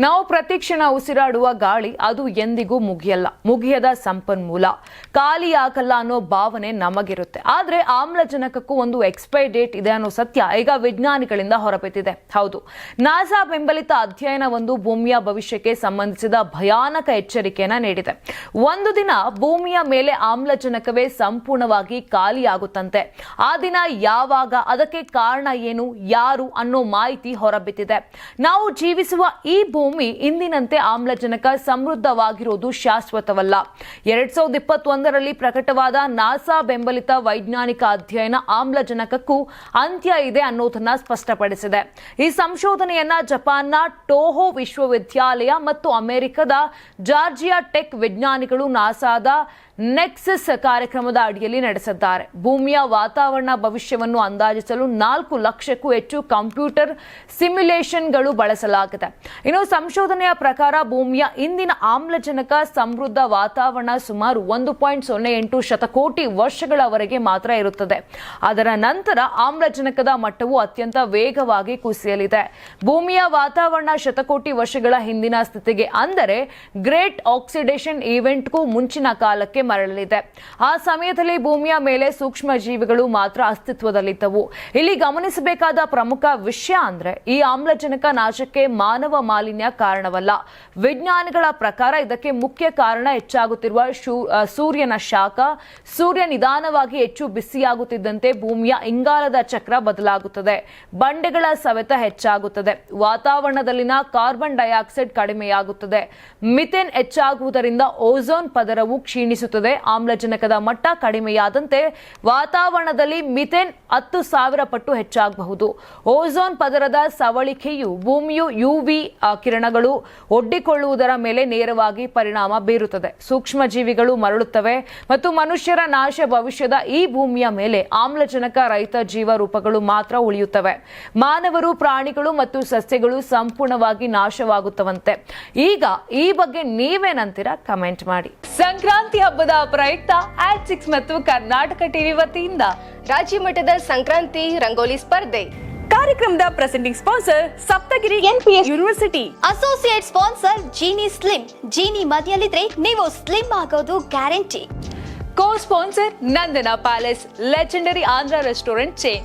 ನಾವು ಪ್ರತಿಕ್ಷಣ ಉಸಿರಾಡುವ ಗಾಳಿ ಅದು ಎಂದಿಗೂ ಮುಗಿಯಲ್ಲ, ಮುಗಿಯದ ಸಂಪನ್ಮೂಲ. ಖಾಲಿಯಾಗಲ್ಲ ಅನ್ನೋ ಭಾವನೆ ನಮಗಿರುತ್ತೆ. ಆದ್ರೆ ಆಮ್ಲಜನಕಕ್ಕೂ ಒಂದು ಎಕ್ಸ್ಪೈರ್ ಡೇಟ್ ಇದೆ ಅನ್ನೋ ಸತ್ಯ ಈಗ ವಿಜ್ಞಾನಿಗಳಿಂದ ಹೊರಬಿದ್ದಿದೆ. ಹೌದು. ನಾಸಾ ಬೆಂಬಲಿತ ಅಧ್ಯಯನ ಒಂದು ಭೂಮಿಯ ಭವಿಷ್ಯಕ್ಕೆ ಸಂಬಂಧಿಸಿದ ಭಯಾನಕ ಎಚ್ಚರಿಕೆಯನ್ನ ನೀಡಿದೆ. ಒಂದು ದಿನ ಭೂಮಿಯ ಮೇಲೆ ಆಮ್ಲಜನಕವೇ ಸಂಪೂರ್ಣವಾಗಿ ಖಾಲಿಯಾಗುತ್ತಂತೆ. ಆ ದಿನ ಯಾವಾಗ, ಅದಕ್ಕೆ ಕಾರಣ ಏನು, ಯಾರು ಅನ್ನೋ ಮಾಹಿತಿ ಹೊರಬಿದ್ದಿದೆ. ನಾವು ಜೀವಿಸುವ ಈ ಭೂಮಿ ಇಂದಿನಂತೆ ಆಮ್ಲಜನಕ ಸಮೃದ್ಧವಾಗಿರುವುದು ಶಾಶ್ವತವಲ್ಲ. ಎರಡ್ ಸಾವಿರದ ಇಪ್ಪತ್ತೊಂದರಲ್ಲಿ ಪ್ರಕಟವಾದ ನಾಸಾ ಬೆಂಬಲಿತ ವೈಜ್ಞಾನಿಕ ಅಧ್ಯಯನ ಆಮ್ಲಜನಕಕ್ಕೂ ಅಂತ್ಯ ಇದೆ ಅನ್ನೋದನ್ನ ಸ್ಪಷ್ಟಪಡಿಸಿದೆ. ಈ ಸಂಶೋಧನೆಯನ್ನ ಜಪಾನ್ನ ಟೋಹೋ ವಿಶ್ವವಿದ್ಯಾಲಯ ಮತ್ತು ಅಮೆರಿಕದ ಜಾರ್ಜಿಯಾ ಟೆಕ್ ವಿಜ್ಞಾನಿಗಳು ನಾಸಾದ ನೆಕ್ಸಸ್ ಕಾರ್ಯಕ್ರಮದ ಅಡಿಯಲ್ಲಿ ನಡೆಸಿದ್ದಾರೆ. ಭೂಮಿಯ ವಾತಾವರಣ ಭವಿಷ್ಯವನ್ನು ಅಂದಾಜಿಸಲು ನಾಲ್ಕು ಲಕ್ಷಕ್ಕೂ ಹೆಚ್ಚು ಕಂಪ್ಯೂಟರ್ ಸಿಮ್ಯುಲೇಷನ್ಗಳು ಬಳಸಲಾಗಿದೆ. ಇನ್ನು ಸಂಶೋಧನೆಯ ಪ್ರಕಾರ ಭೂಮಿಯ ಇಂದಿನ ಆಮ್ಲಜನಕ ಸಮೃದ್ಧ ವಾತಾವರಣ ಸುಮಾರು ಒಂದು ಪಾಯಿಂಟ್ ಸೊನ್ನೆ ಎಂಟು ಶತಕೋಟಿ ವರ್ಷಗಳವರೆಗೆ ಮಾತ್ರ ಇರುತ್ತದೆ. ಅದರ ನಂತರ ಆಮ್ಲಜನಕದ ಮಟ್ಟವು ಅತ್ಯಂತ ವೇಗವಾಗಿ ಕುಸಿಯಲಿದೆ. ಭೂಮಿಯ ವಾತಾವರಣ ಶತಕೋಟಿ ವರ್ಷಗಳ ಹಿಂದಿನ ಸ್ಥಿತಿಗೆ ಅಂದರೆ ಗ್ರೇಟ್ ಆಕ್ಸಿಡೇಷನ್ ಈವೆಂಟ್ಗೂ ಮುಂಚಿನ ಕಾಲಕ್ಕೆ ಮರಳಲಿದೆ. ಆ ಸಮಯದಲ್ಲಿ ಭೂಮಿಯ ಮೇಲೆ ಸೂಕ್ಷ್ಮ ಜೀವಿಗಳು ಮಾತ್ರ ಅಸ್ತಿತ್ವದಲ್ಲಿದ್ದವು. ಇಲ್ಲಿ ಗಮನಿಸಬೇಕಾದ ಪ್ರಮುಖ ವಿಷಯ ಅಂದ್ರೆ ಈ ಆಮ್ಲಜನಕ ನಾಶಕ್ಕೆ ಮಾನವ ಮಾಲಿನ್ಯ ಕಾರಣವಲ್ಲ. ವಿಜ್ಞಾನಿಗಳ ಪ್ರಕಾರ ಇದಕ್ಕೆ ಮುಖ್ಯ ಕಾರಣ ಹೆಚ್ಚಾಗುತ್ತಿರುವ ಸೂರ್ಯನ ಶಾಖ. ಸೂರ್ಯ ನಿಧಾನವಾಗಿ ಹೆಚ್ಚು ಬಿಸಿಯಾಗುತ್ತಿದ್ದಂತೆ ಭೂಮಿಯ ಇಂಗಾಲದ ಚಕ್ರ ಬದಲಾಗುತ್ತದೆ. ಬಂಡೆಗಳ ಸವೆತ ಹೆಚ್ಚಾಗುತ್ತದೆ. ವಾತಾವರಣದಲ್ಲಿನ ಕಾರ್ಬನ್ ಡೈಆಕ್ಸೈಡ್ ಕಡಿಮೆಯಾಗುತ್ತದೆ. ಮಿಥೇನ್ ಹೆಚ್ಚಾಗುವುದರಿಂದ ಓಝೋನ್ ಪದರವು ಕ್ಷೀಣಿಸುತ್ತದೆ. ಆಮ್ಲಜನಕದ ಮಟ್ಟ ಕಡಿಮೆಯಾದಂತೆ ವಾತಾವರಣದಲ್ಲಿ ಮಿಥೇನ್ ಹತ್ತು ಸಾವಿರ ಪಟ್ಟು ಹೆಚ್ಚಾಗಬಹುದು. ಓಝೋನ್ ಪದರದ ಸವಳಿಕೆಯು ಭೂಮಿಯು ಯುವಿ ಕಿರಣಗಳು ಒಡ್ಡಿಕೊಳ್ಳುವುದರ ಮೇಲೆ ನೇರವಾಗಿ ಪರಿಣಾಮ ಬೀರುತ್ತದೆ. ಸೂಕ್ಷ್ಮ ಜೀವಿಗಳು ಮರಳುತ್ತವೆ ಮತ್ತು ಮನುಷ್ಯರ ನಾಶ ಭವಿಷ್ಯದ ಈ ಭೂಮಿಯ ಮೇಲೆ ಆಮ್ಲಜನಕ ರಹಿತ ಜೀವರೂಪಗಳು ಮಾತ್ರ ಉಳಿಯುತ್ತವೆ. ಮಾನವರು, ಪ್ರಾಣಿಗಳು ಮತ್ತು ಸಸ್ಯಗಳು ಸಂಪೂರ್ಣವಾಗಿ ನಾಶವಾಗುತ್ತವಂತೆ. ಈಗ ಈ ಬಗ್ಗೆ ನೀವೇನಂತೀರಾ ಕಮೆಂಟ್ ಮಾಡಿ. ಸಂಕ್ರಾಂತಿ ಹಬ್ಬದ ಪ್ರಯುಕ್ತ ಆಟ್ ಸಿಕ್ಸ್ ಮತ್ತು ಕರ್ನಾಟಕ ಟಿವಿ ವತಿಯಿಂದ ರಾಜ್ಯ ಮಟ್ಟದ ಸಂಕ್ರಾಂತಿ ರಂಗೋಲಿ ಸ್ಪರ್ಧೆ. ಕಾರ್ಯಕ್ರಮದ presenting sponsor Saptagiri NPS university associate sponsor Jeeni slim Jeeni ಮನೆಯಲ್ಲಿದ್ರೆ ನೀವು ಸ್ಲಿಮ್ ಆಗೋದು guarantee co sponsor Nandana palace legendary Andhra restaurant chain